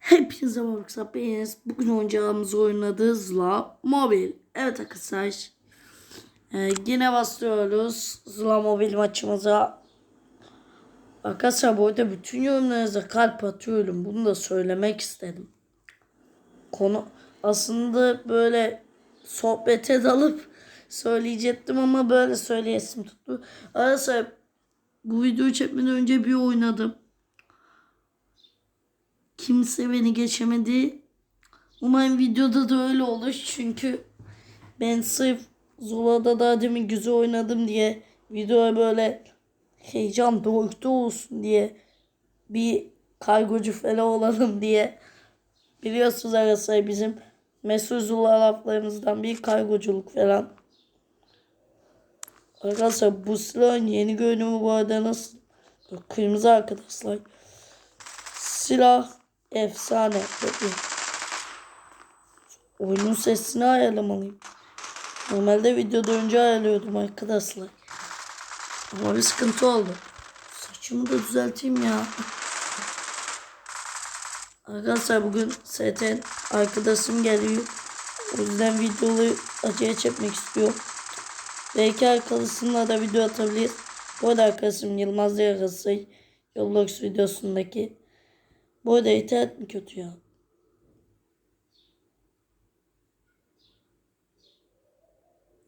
Hepinize merhaba beğeniniz. Bugün oynayacağımız oynadığı Zula Mobil. Evet arkadaşlar. Ee, yine başlıyoruz Zula Mobil maçımıza. Arkadaşlar bu arada bütün yorumlarınıza kalp atıyorum. Bunu da söylemek istedim. Konu aslında böyle sohbete dalıp söyleyecektim ama böyle söyleyesim tuttu. Arkadaşlar bu videoyu çekmeden önce bir oynadım. Kimse beni geçemedi. Umarım videoda da öyle olur. Çünkü ben sırf Zula'da daha demin güzel oynadım diye videoya böyle heyecan dorukta olsun diye bir kargocu falan olalım diye biliyorsunuz arkadaşlar bizim mesul Zula laflarımızdan bir kargoculuk falan. Arkadaşlar bu silahın yeni görünümü bu arada nasıl? Kırmızı arkadaşlar. Silah efsane. Oyunun sesini ayarlamalıyım. Normalde videoda önce ayarlıyordum arkadaşlar. Ama bir sıkıntı oldu. Saçımı da düzelteyim ya. Arkadaşlar bugün zaten arkadaşım geliyor. O yüzden videoyu acıya çekmek istiyorum. Belki arkadaşımla da video atabilir. Bu arada arkadaşım Yılmaz Yarası Roblox videosundaki. Bu arada internet mi kötü ya?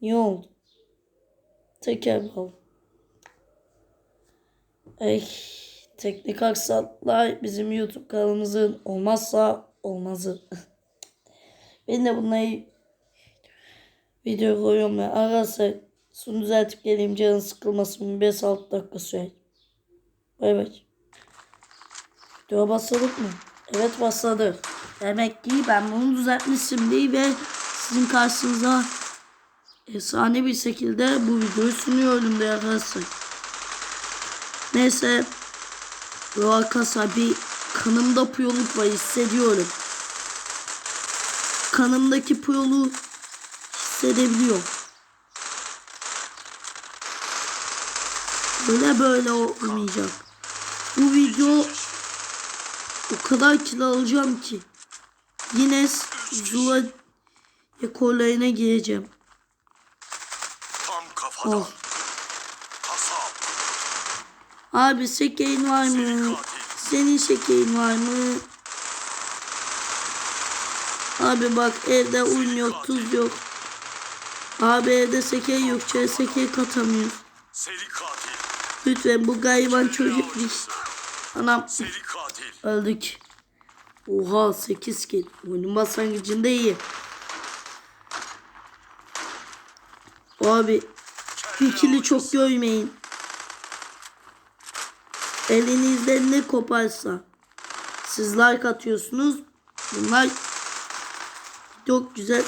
Niye oldu? Teker bağlı. Ey, teknik aksatlar bizim YouTube kanalımızın olmazsa olmazı. ben de bunları video koyuyorum ya. Arkadaşlar şunu düzeltip geleyim canın sıkılmasın. 5-6 dakika sürer. Bay bay. Videoya başladık mı? Evet başladık. Demek ki ben bunu düzeltmişim değil ve sizin karşınıza efsane bir şekilde bu videoyu sunuyorum da arkadaşlar. Neyse. Bu arkadaşlar bir kanımda puyoluk var hissediyorum. Kanımdaki puyolu hissedebiliyorum. Böyle böyle olmayacak. Bu video o kadar kilo alacağım ki. Yine Zula ekollerine gireceğim. Tam kafadan. Kasap. Abi şekerin var mı? Senin şekerin var mı? Abi bak evde un yok, tuz yok. Abi evde şeker yok, çaya şeker katil. Lütfen bu gariban çocuk. Anam Seri katil. öldük. Oha 8 kill. Oyunun başlangıcında iyi. Abi bir kill'i çok görmeyin. Elinizde ne koparsa. Siz like atıyorsunuz. Bunlar çok güzel.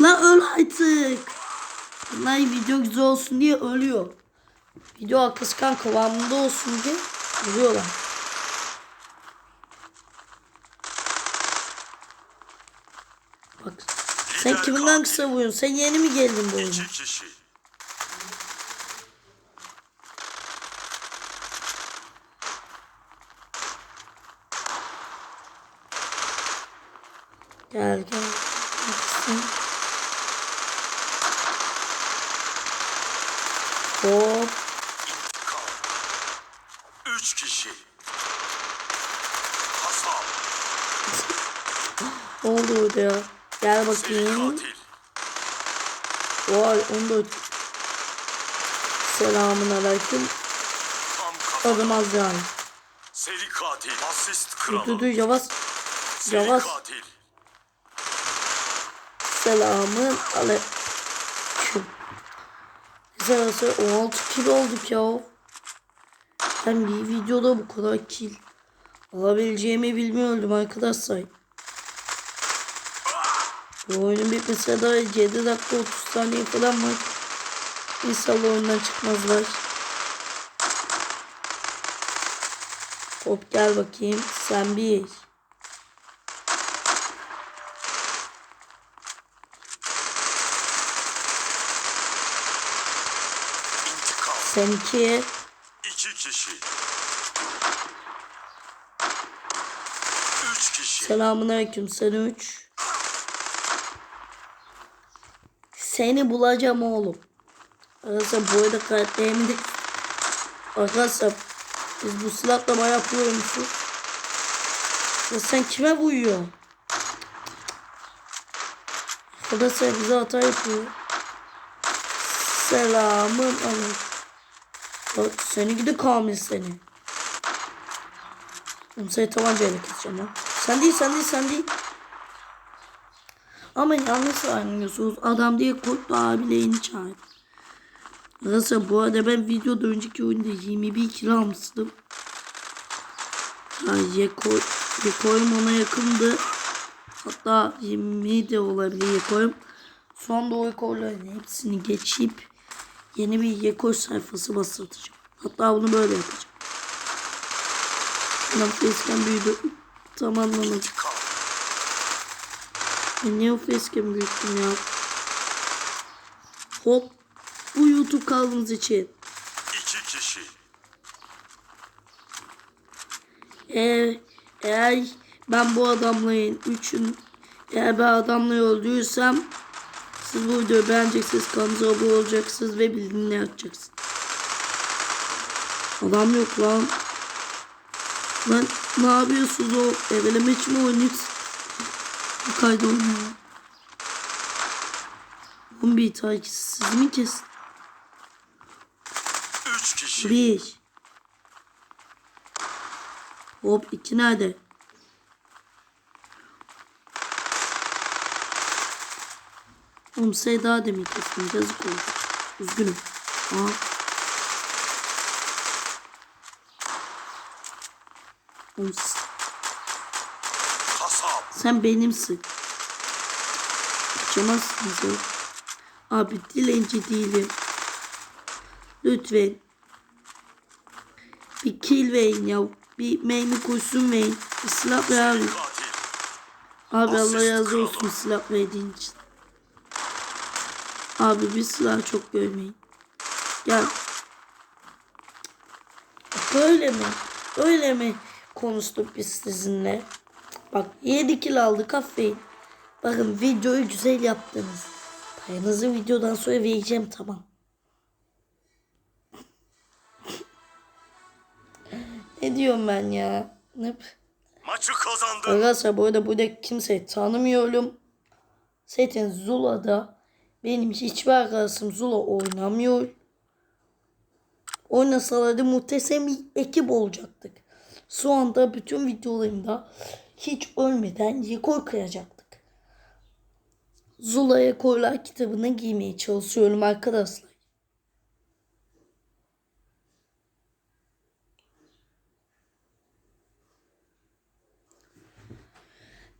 La öl artık. Bunlar video güzel olsun diye ölüyor. Video akışkan kıvamında olsun diye ölüyorlar. Bak sen katil. kısa vuruyorsun? Sen yeni mi geldin bu oyuna? Gel gel. Hop. İntikam. Üç kişi. Kasap. Ya? Gel bakayım. Vay 14. Selamun aleyküm. Adım Azrail. Seri katil. Asist Dur dur kralı. dur yavaş. Yavaş. katil. Selamun aleyküm. Neyse arkadaşlar 16 kilo olduk ya. Ben bir videoda bu kadar kil alabileceğimi bilmiyordum arkadaşlar. Bu oyunun bitmesine daha 7 dakika 30 saniye falan var. İnşallah oyundan çıkmazlar. Hop gel bakayım. Sen bir. Sen iki. İki kişi. Üç kişi. Selamun aleyküm sen üç. Seni bulacağım oğlum. Arkadaşlar bu arada karakterimi de Arkadaşlar biz bu silahla bayağı yapıyormuşuz. Ya sen kime vuruyorsun? Arkadaşlar bize hata yapıyor. Selamun aleyküm. Bak seni gidi kamil seni. Oğlum seni tabancayla keseceğim ha. Sen değil sen değil sen değil. Ama yanlış anlıyorsunuz. Adam diye korktu abilerini çağırdı. Arkadaşlar bu arada ben videoda önceki oyunda 21 kilo almıştım. Ha, Yeko, Yeko'yum ona yakındı. Hatta 20 de olabilir Yeko'yum. Son da o Yeko'ların hepsini geçip yeni bir Yeko sayfası bastıracağım. Hatta bunu böyle yapacağım. Lan facecam büyüdü. Tamamlamadım. Niye o facecam büyüttüm ya? Hop. Bu YouTube kanalımız için. İki kişi. Eğer, eğer ben bu adamların üçün eğer ben adamları öldürürsem siz bu videoyu beğeneceksiniz, kanalımıza abone olacaksınız ve bildirimleri açacaksınız. Adam yok lan. Lan ne yapıyorsunuz o eveleme mi oynuyorsunuz? Bu kaydı oynuyor. 11 takipçisi siz mi kesin? Üç kişi. Bir. Hop iki nerede? Oğlum sayı daha demin kestim. Yazık oldu. Üzgünüm. Aa. Oğlum. Sen benimsin. Kaçamazsın sen. Abi dilenci değilim. Lütfen. Bir kill verin ya. Bir mermi kurşun verin. Bir silah ver abi. Abi Allah razı olsun silah verdiğin için. Abi bir silah çok görmeyin. Gel. Böyle mi? Öyle mi konuştuk biz sizinle? Bak 7 kill aldık aferin. Bakın videoyu güzel yaptınız. Paranızı videodan sonra vereceğim tamam. ne diyorum ben ya? Ne? Maçı kazandın. Arkadaşlar bu arada burada kimseyi tanımıyorum. Zaten Zula'da benim hiçbir arkadaşım Zula oynamıyor. Oynasalardı muhteşem bir ekip olacaktık. Şu anda bütün videolarımda hiç ölmeden rekor kıracaktık. Zula rekorlar kitabını giymeye çalışıyorum arkadaşlar.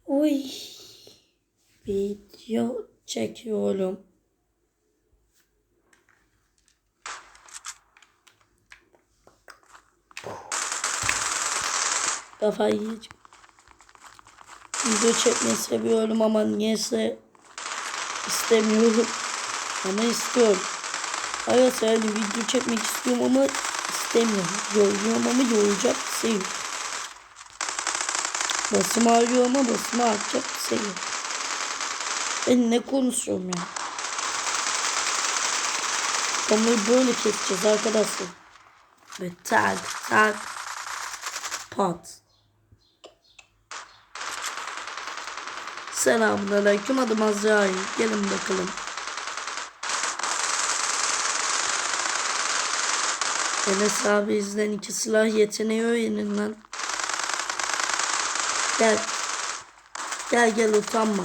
Uy. Video çekiyorum. Kafayı yiyeceğim. Video çekmeyi seviyorum ama niyeyse istemiyorum. Ama istiyorum. Evet yani video çekmek istiyorum ama istemiyorum. Yoruluyorum ama yorulacak yok. Basım ağrıyor ama basım ağrıyacak bir şey yok. Ben ne konuşuyorum ya? Onları böyle keseceğiz arkadaşlar. Ve tak tak pat. Selamun aleyküm adım Azrail. Gelin bakalım. Enes abi izlen iki silah yeteneği öğrenin lan. Gel. Gel gel utanma.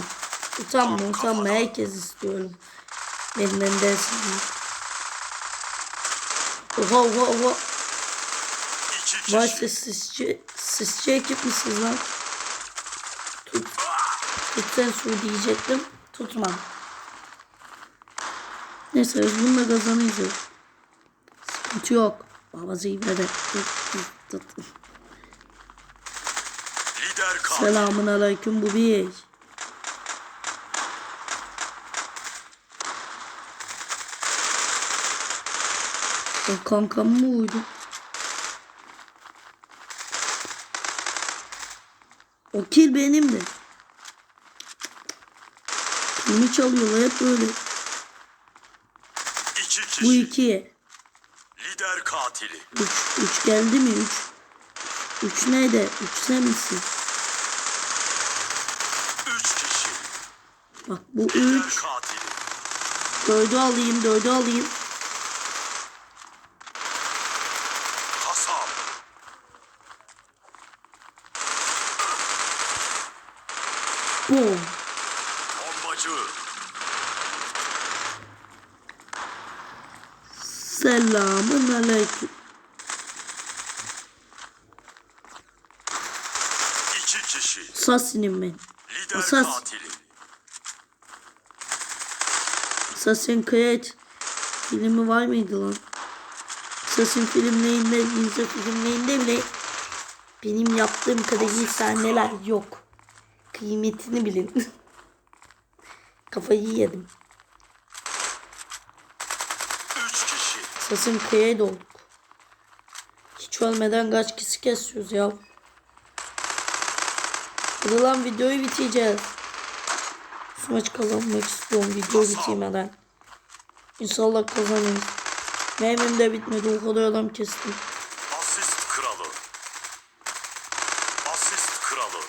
Utanma utanma herkes istiyorum. Benden dersin. Oha oha oha. Vay siz sizce, sizce ekip misiniz lan? Tut. Lütfen su diyecektim. Tutmam. Neyse biz bununla kazanıyoruz. Sıkıntı yok. Baba zeyvede. Tut, tut, tut. Lider katil. Selamun aleyküm bu bir. O kankam mı uydu? O kill benim de. Kimi çalıyorlar hep böyle. İki kişi. Bu ikiye. Lider katili. Üç, üç geldi mi? Üç. Üç neydi? Üç sen misin? Üç kişi. Bak bu Lider üç. katili. Dördü alayım, dördü alayım. Kasap. Boom. Selamun aleyküm. İki kişi. Assassin'im ben. Lider Asas. katili. Assassin Creed filmi var mıydı lan? Assassin filmlerinde, Ninja filmlerinde bile benim yaptığım kadar iyi sahneler yok. Kıymetini bilin. Kafayı yedim. Üç kişi. Assassin Creed olduk. Hiç ölmeden kaç kişi kesiyoruz ya. Hadi lan videoyu bitireceğiz. Maç kazanmak istiyorum videoyu bitirmeden. İnşallah kazanırız. Memim de bitmedi o kadar adam kestim. Asist kralı. Asist kralı.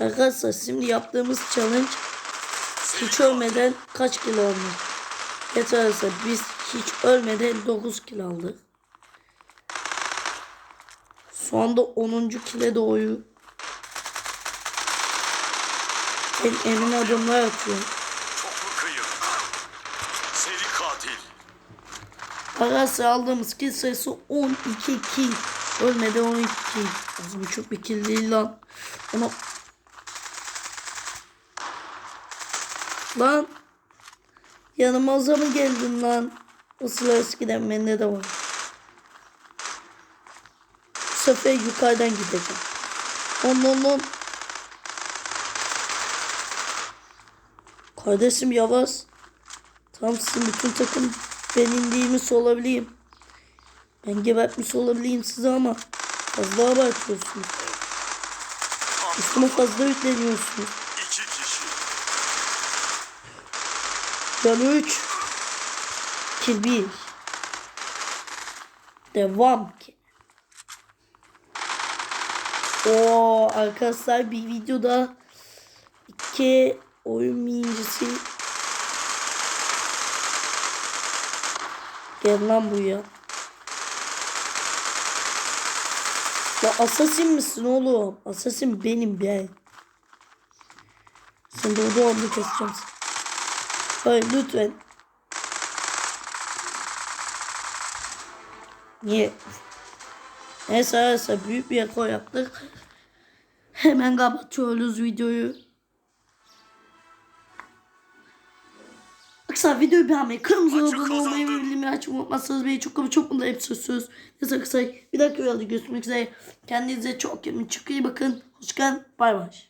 Arkadaşlar şimdi yaptığımız challenge hiç ölmeden kaç kilo almak? Evet arkadaşlar biz hiç ölmeden 9 kilo aldık. Şu anda 10. kile doğuyor. Ben emin adımlar atıyorum. Seri katil. Arkadaşlar aldığımız kill sayısı 12 kill. Ölmeden 12 kill. Az buçuk bir kill değil lan. Ona... Lan. Yanımıza mı geldin lan? Isılar eskiden bende de var. Bu sefer yukarıdan gideceğim. On on on. Kardeşim yavaş. Tam sizin bütün takım ben indiğimiz olabileyim. Ben gebertmiş olabileyim size ama fazla abartıyorsunuz. Üstüme fazla yükleniyorsunuz. İki. Ben üç. 2 1 Devam ki. O arkadaşlar bir videoda iki oyun birincisi Gel lan buraya. Ya asasin misin oğlum? Asasin benim ben. Sen burada onu keseceğim. Hayır lütfen. Niye? Neyse arkadaşlar büyük bir ekol yaptık. Hemen kapatıyoruz videoyu. Arkadaşlar videoyu beğenmeyi, kırmızı abone olmayı ve bildirimleri açmayı unutmazsanız beni çok ama çok mutlu yapıyorsunuz. Neyse arkadaşlar bir dakika yolda görüşmek üzere. Kendinize çok iyi çok iyi bakın. Hoşçakalın. Bay bay.